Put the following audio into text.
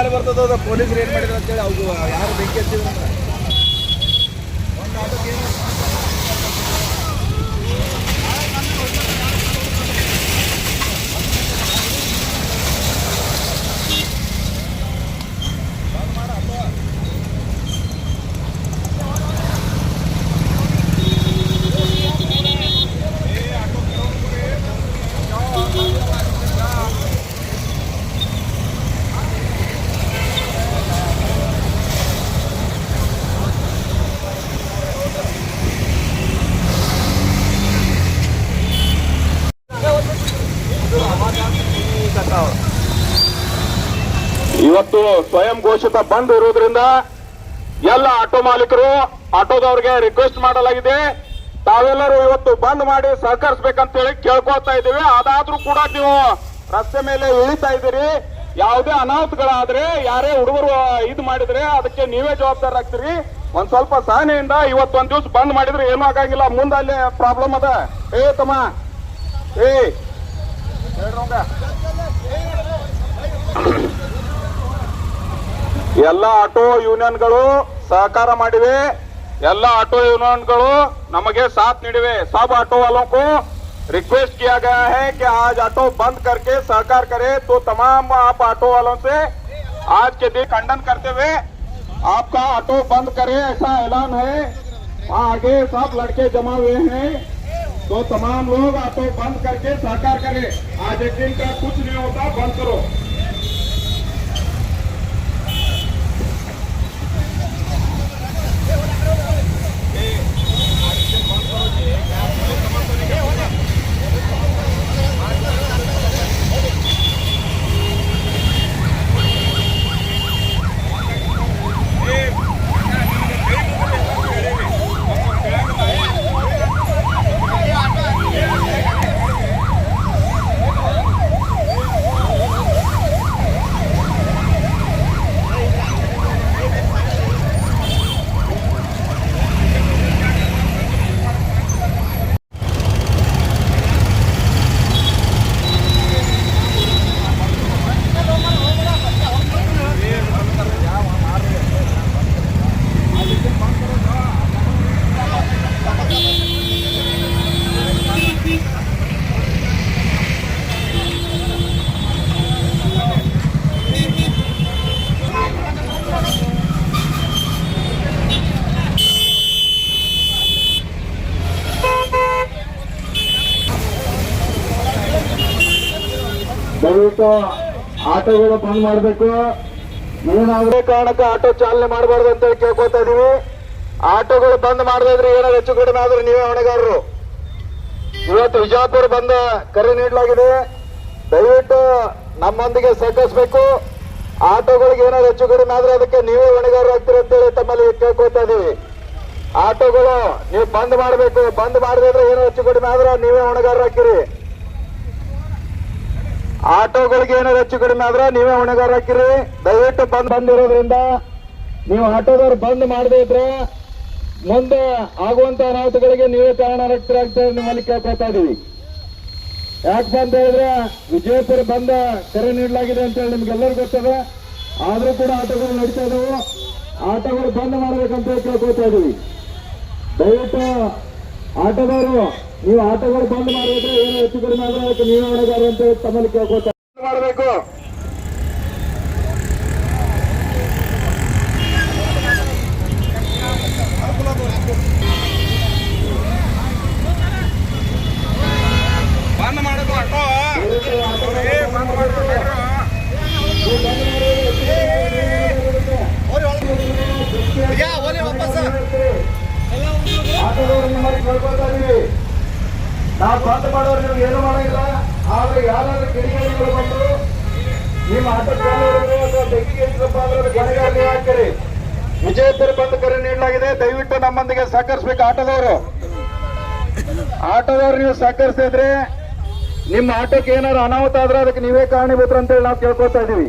ಮೇಲೆ ಬರ್ತದ ಪೊಲೀಸ್ ಏನು ಮಾಡಿದ್ರು ಅಂತೇಳಿ ಅವ್ರು ಯಾರು ಬೆಂಕಿ ಹಚ್ಚಿದ್ರು ಇವತ್ತು ಸ್ವಯಂ ಘೋಷಿತ ಬಂದ್ ಇರುವುದರಿಂದ ಎಲ್ಲ ಆಟೋ ಮಾಲೀಕರು, ಆಟೋದವ್ರಿಗೆ ರಿಕ್ವೆಸ್ಟ್ ಮಾಡಲಾಗಿದೆ. ತಾವೆಲ್ಲರೂ ಇವತ್ತು ಬಂದ್ ಮಾಡಿ ಸಹಕರಿಸಬೇಕಂತೇಳಿ ಕೇಳ್ಕೊಳ್ತಾ ಇದ್ದೀವಿ. ಅದಾದ್ರೂ ಕೂಡ ನೀವು ರಸ್ತೆ ಮೇಲೆ ಇಳಿತಾ ಇದ್ದೀರಿ. ಯಾವುದೇ ಅನಾಹುತಗಳಾದ್ರೆ, ಯಾರೇ ಹುಡುಗರು ಇದು ಮಾಡಿದ್ರೆ ಅದಕ್ಕೆ ನೀವೇ ಜವಾಬ್ದಾರರಾಗ್ತೀರಿ ಒಂದ್ ಸ್ವಲ್ಪ ಸಹನೆಯಿಂದ ಇವತ್ತು ಒಂದ್ ದಿವ್ಸ ಬಂದ್ ಮಾಡಿದ್ರೆ ಏನೂ ಆಗಂಗಿಲ್ಲ. ಮುಂದೆ ಅಲ್ಲಿ ಪ್ರಾಬ್ಲಮ್ ಅದ. ಏ ತಮ್ಮ. ಏ. आटो यूनियन सहकार आटो यूनियन नमगे साथ ನೀಡಿವೆ. सब ऑटो वालों को रिक्वेस्ट किया गया है कि आज ऑटो बंद करके सहकार करें तो तमाम आप ऑटो वालों से आज के दिन खंडन करते हुए आपका ऑटो बंद करें ऐसा ऐलान है। आगे सब लड़के जमा हुए हैं। तो तमाम लोग ऑटो बंद करके सहकार करें। आज एक दिन का कुछ नहीं होता, बंद करो। ದಯವಿಟ್ಟು ಆಟೋಗಳು ಬಂದ್ ಮಾಡಬೇಕು. ಏನಾದ್ರೆ ಕಾರಣಕ್ಕೆ ಆಟೋ ಚಾಲನೆ ಮಾಡಬಾರ್ದು ಅಂತ ಹೇಳಿ ಕೇಳ್ಕೊತಾ ಇದೀವಿ. ಆಟೋಗಳು ಬಂದ್ ಮಾಡದಿದ್ರೆ ಏನಾದ್ರು ಹೆಚ್ಚು ಕಡಿಮೆ ಆದ್ರೆ ನೀವೇ ಹೊಣೆಗಾರರು. ಇವತ್ತು ವಿಜಯಪುರ ಬಂದ ಕರೆ ನೀಡಲಾಗಿದೆ. ದಯವಿಟ್ಟು ನಮ್ಮೊಂದಿಗೆ ಸಹಕರಿಸಬೇಕು. ಆಟೋಗಳಿಗೆ ಏನಾದ್ರು ಹೆಚ್ಚು ಕಡಿಮೆ ಆದ್ರೆ ಅದಕ್ಕೆ ನೀವೇ ಆಗ್ತೀರಿ ಅಂತೇಳಿ ತಮ್ಮಲ್ಲಿ ಕೇಳ್ಕೊತಾ ಇದೀವಿ. ಆಟೋಗಳು ನೀವು ಬಂದ್ ಮಾಡಬೇಕು. ಬಂದ್ ಮಾಡದಿದ್ರೆ ಏನೋ ಹೆಚ್ಚು ಕಡಿಮೆ ಆದ್ರೆ ನೀವೇ ಹೊಣೆಗಾರರು ಹಾಕಿರಿ ಆಟೋಗಳಿಗೆ ಏನಾದ್ರು ಹೆಚ್ಚು ಕಡಿಮೆ ಆದ್ರೆ ನೀವೇ ಹೊಣೆಗಾರ ಹಾಕಿರಿ. ದಯವಿಟ್ಟು ಬಂದ್ ಬಂದಿರೋದ್ರಿಂದ ನೀವು ಆಟೋದವ್ರು ಬಂದ್ ಮಾಡದೇ ಇದ್ರೆ ಮುಂದೆ ಆಗುವಂತ ಅನಾಹುತಗಳಿಗೆ ನೀವೇ ಕಾರಣರಾಗ್ತಿರಾಗ್ತದೆ ನಿಮ್ಮಲ್ಲಿ ಕೇಳ್ಕೊತಾ ಇದೀವಿ. ಯಾಕೆ ಅಂತ ಹೇಳಿದ್ರೆ ವಿಜಯಪುರ ಬಂದ ಕರೆ ನೀಡಲಾಗಿದೆ ಅಂತ ಹೇಳಿ ನಿಮ್ಗೆಲ್ಲರೂ ಗೊತ್ತದೆ. ಆದ್ರೂ ಕೂಡ ಆಟೋಗಳು ನಡೀತಾ ಇದಾವೆ. ಆಟೋಗಳು ಬಂದ್ ಮಾಡ್ಬೇಕಂತ ಕೇಳ್ಕೊತಾ ಇದೀವಿ. ದಯವಿಟ್ಟು ಆಟೋದವರು ನೀವು ಆಟಗಳು ಬಂದ್ ಮಾಡಿದ್ರೆ ಏನು ಹೆಚ್ಚು ಕಡಿಮೆ ಅದಕ್ಕೆ ನೀವೇ ಹೊಣೆಗಾರ ಅಂತ ತಮ್ಮಲ್ಲಿ ಕೇಳ್ಕೊತಾರೆ ಮಾಡಬೇಕು ಬಂದ್ ಮಾಡೋದು ಆಟೋ ಏ, ಬಂದ್ ಮಾಡೋದು ಆಟೋ. ಯಾ, ಓಲಿ ವಾಪಸ್. ಆಟೋದವರು ನಿಮ್ಮಲ್ಲಿ ಕೇಳ್ಕೊತಾ ಇದೀವಿ ನಾವು ಬಂದ್ ಮಾಡೋರು ನೀವು ಏನು ಮಾಡಿಲ್ಲ ಆದ್ರೆ ಯಾರಾದ್ರೂ ಕಿಡಿಗೇಡಿಗಳು ಬಂದು ನಿಮ್ಮ ಚಾಲಕರು ಅಥವಾ ಬೆಂಕಿಗೆ ನೀವು ಹಾಕಿರಿ. ವಿಜಯಪುರ ಬಂದ್ ಕರೆ ನೀಡಲಾಗಿದೆ. ದಯವಿಟ್ಟು ನಮ್ಮೊಂದಿಗೆ ಸಹಕರಿಸಬೇಕು ಆಟೋದವರು. ಆಟೋದವ್ರು ನೀವು ಸಹಕರಿಸಿದ್ರೆ ನಿಮ್ಮ ಆಟೋಕ್ಕೆ ಏನಾದ್ರು ಅನಾಹುತ ಆದ್ರೆ ಅದಕ್ಕೆ ನೀವೇ ಕಾರಣೀಭೂತರು ಅಂತೇಳಿ ನಾವು ಕೇಳ್ಕೊತಾ ಇದೀವಿ